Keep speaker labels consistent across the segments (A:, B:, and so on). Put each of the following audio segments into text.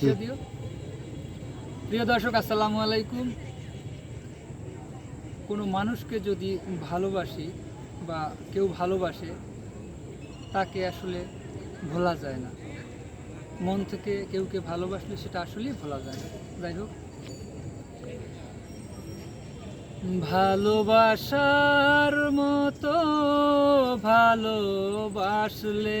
A: পরিচয় দিও। প্রিয় দর্শক, আসসালামু আলাইকুম। কোনো মানুষকে যদি ভালোবাসি বা কেউ ভালোবাসে, তাকে আসলে ভোলা যায় না। মন থেকে কেউকে ভালোবাসলে সেটা আসলেই ভোলা যায় না। যাই হোক। ভালোবাসার মতো ভালোবাসলে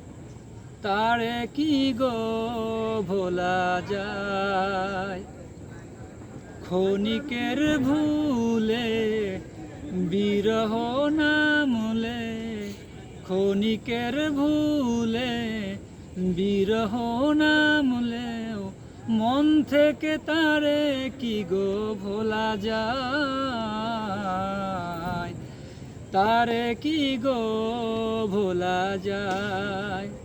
A: তারে কি গো ভোলা যায়? ক্ষণিকের ভুলে, বিরহ নামলে, ক্ষণিকের ভুলে, বিরহ নামলেও মন থেকে তারে কি গো ভোলা যায়? তারে কি গো ভোলা যায়?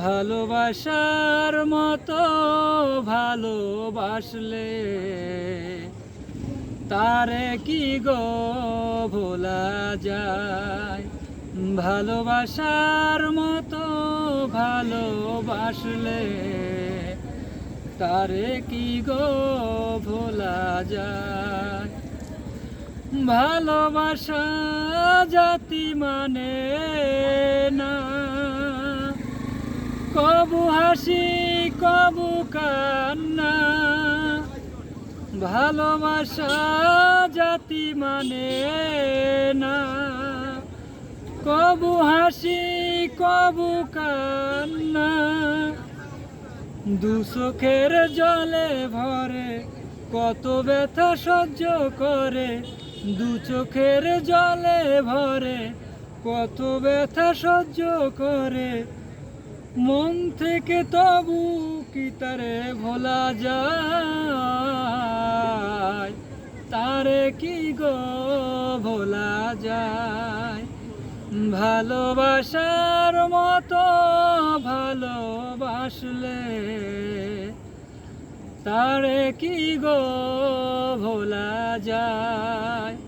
A: ভালোবাসার মতো ভালোবাসলে, তারে কি গো ভোলা যায়? ভালোবাসার মতো ভালোবাসলে, তারে কি গো ভোলা যায়? ভালোবাসা জাতি মানে না কবু হাসি কবু কান্না, ভালোবাসা জাতি মানে না। কবু হাসি, কবু কান্না, দু চোখের জলে ভরে, কত ব্যথা সহ্য করে, দু চোখের জলে ভরে, কত ব্যথা সহ্য করে মন থেকে তবু কি তারে ভোলা যায়? তারে কি গো ভোলা যায়? ভালোবাসার মতো ভালোবাসলে তারে কি গো ভোলা যায়?